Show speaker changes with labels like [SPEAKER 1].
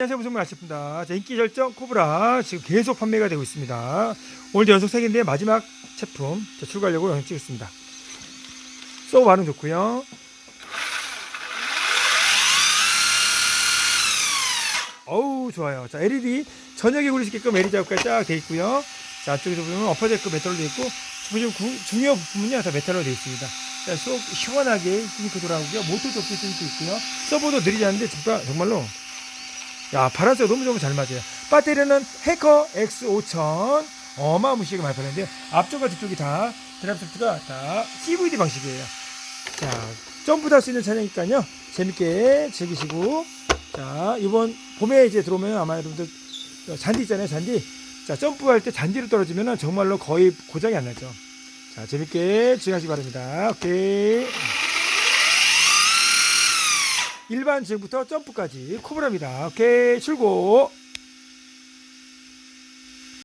[SPEAKER 1] 안녕하세요 무슨 아십니다. 자, 인기 절정 코브라 지금 계속 판매가 되고 있습니다. 오늘도 연속 3개인데 마지막 제품 자, 출고하려고 영상 찍었습니다. 쏘 반응 좋고요. 어우 좋아요. 자 LED 저녁에 있게끔 LED 작업까지 쫙 돼 있고요. 자 앞쪽에서 보면 엎어제크 메탈로 돼 있고 지금 구- 중요 부분은요 다 메탈로 돼 있습니다. 자, 쏙 시원하게 스니커 돌아오고요. 모터도 없게 스니커 있고요. 서버도 느리지 않은데 정말, 정말로 야 바란스가 너무 너무 잘 맞아요. 배터리는 해커 X5000 어마무시하게 많이 팔렸는데 앞쪽과 뒤쪽이 다 드랍소프트가 다 CVD 방식이에요. 자 점프도 할 수 있는 차량이니까요. 재밌게 즐기시고. 자 이번 봄에 이제 들어오면 아마 여러분들 어, 잔디 있잖아요 잔디. 자 점프할 때 잔디로 떨어지면 정말로 거의 고장이 안 나죠. 자 재밌게 즐기시기 바랍니다. 오케이 일반 지금부터 점프까지 코브라입니다. 오케이 출고.